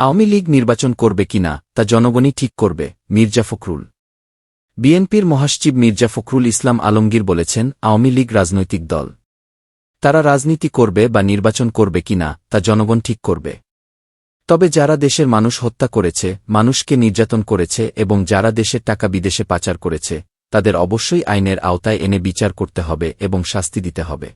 আওয়ামী লীগ নির্বাচন করবে কিনা তা জনগণই ঠিক করবে, মির্জা ফখরুল। বিএনপির মহাসচিব মির্জা ফখরুল ইসলাম আলমগীর বলেছেন, আওয়ামী লীগ রাজনৈতিক দল। তারা রাজনীতি করবে বা নির্বাচন করবে কিনা তা জনগণ ঠিক করবে। তবে যারা দেশের মানুষ হত্যা করেছে, মানুষকে নির্যাতন করেছে এবং যারা দেশের টাকা বিদেশে পাচার করেছে, তাদের অবশ্যই আইনের আওতায় এনে বিচার করতে হবে এবং শাস্তি দিতে হবে।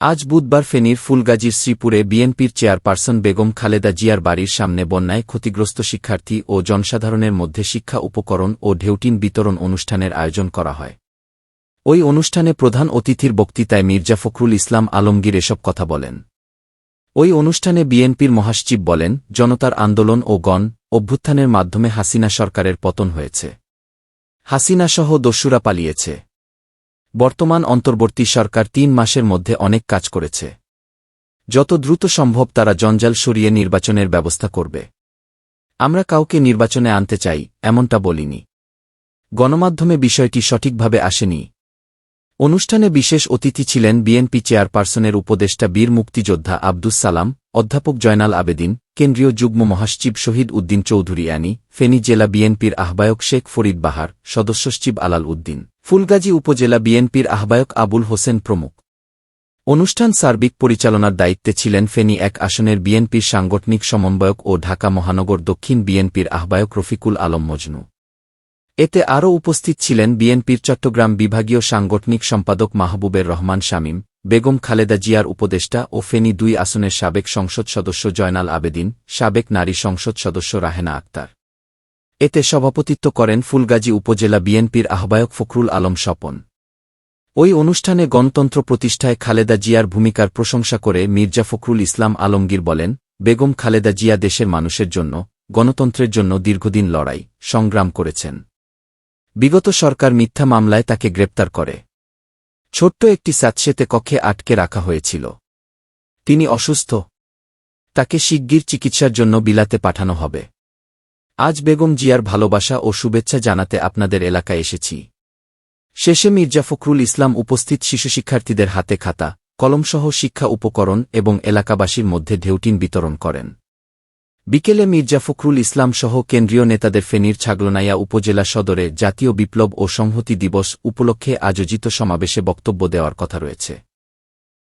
আজ বুধবার ফেনীর ফুলগাজীর শ্রীপুরে বিএনপির চেয়ারপারসন বেগম খালেদা জিয়ার বাড়ির সামনে বন্যায় ক্ষতিগ্রস্ত শিক্ষার্থী ও জনসাধারণের মধ্যে শিক্ষা উপকরণ ও ঢেউটিন বিতরণ অনুষ্ঠানের আয়োজন করা হয়। ওই অনুষ্ঠানে প্রধান অতিথির বক্তৃতায় মির্জা ফখরুল ইসলাম আলমগীর এসব কথা বলেন। ওই অনুষ্ঠানে বিএনপির মহাসচিব বলেন, জনতার আন্দোলন ও গণ অভ্যুত্থানের মাধ্যমে হাসিনা সরকারের পতন হয়েছে। হাসিনাসহ দস্যুরা পালিয়েছে। বর্তমান অন্তর্বর্তী সরকার তিন মাসের মধ্যে অনেক কাজ করেছে। যত দ্রুত সম্ভব তারা জঞ্জাল সরিয়ে নির্বাচনের ব্যবস্থা করবে। আমরা কাউকে নির্বাচনে আনতে চাই, এমনটা বলিনি। গণমাধ্যমে বিষয়টি সঠিকভাবে আসেনি। অনুষ্ঠানে বিশেষ অতিথি ছিলেন বিএনপি চেয়ারপারসনের উপদেষ্টা বীর মুক্তিযোদ্ধা আব্দুস সালাম, অধ্যাপক জয়নাল আবেদিন, কেন্দ্রীয় যুগ্ম মহাসচিব শহীদ উদ্দিন চৌধুরী অ্যানি, ফেনী জেলা বিএনপির আহ্বায়ক শেখ ফরিদ বাহার সদস্যসচিব আলাল উদ্দিন, ফুলগাজী উপজেলা বিএনপির আহ্বায়ক আবুল হোসেন প্রমুখ। অনুষ্ঠান সার্বিক পরিচালনার দায়িত্বে ছিলেন ফেনী এক আসনের বিএনপির সাংগঠনিক সমন্বয়ক ও ঢাকা মহানগর দক্ষিণ বিএনপির আহ্বায়ক রফিকুল আলম মজনু। এতে আরও উপস্থিত ছিলেন বিএনপির চট্টগ্রাম বিভাগীয় সাংগঠনিক সম্পাদক মাহবুবের রহমান শামীম, বেগম খালেদা জিয়ার উপদেষ্টা ও ফেনী দুই আসনের সাবেক সংসদ সদস্য জয়নাল আবেদিন, সাবেক নারী সংসদ সদস্য রাহেনা আক্তার। এতে সভাপতিত্ব করেন ফুলগাজী উপজেলা বিএনপির আহ্বায়ক ফখরুল আলম স্বপন। ওই অনুষ্ঠানে গণতন্ত্র প্রতিষ্ঠায় খালেদা জিয়ার ভূমিকার প্রশংসা করে মির্জা ফখরুল ইসলাম আলমগীর বলেন, বেগম খালেদা জিয়া দেশের মানুষের জন্য, গণতন্ত্রের জন্য দীর্ঘদিন লড়াই, সংগ্রাম করেছেন। বিগত সরকার মিথ্যা মামলায় তাকে গ্রেপ্তার করে। ছোট্ট একটি স্যাঁতসেতে কক্ষে আটকে রাখা হয়েছিল। তিনি অসুস্থ। তাকে শিগগির চিকিৎসার জন্য বিলাতে পাঠানো হবে। আজ বেগম জিয়ার ভালোবাসা ও শুভেচ্ছা জানাতে আপনাদের এলাকায় এসেছি। শেষে মির্জা ফখরুল ইসলাম উপস্থিত শিশু শিক্ষার্থীদের হাতে খাতা, কলমসহ শিক্ষা উপকরণ এবং এলাকাবাসীর মধ্যে ঢেউটিন বিতরণ করেন। বিকেলে মির্জা ফখরুল ইসলাম সহ কেন্দ্রীয় নেতাদের ফেনীর ছাগলনাইয়া উপজেলা সদরে জাতীয় বিপ্লব ও সংহতি দিবস উপলক্ষে আয়োজিত সমাবেশে বক্তব্য দেওয়ার কথা রয়েছে।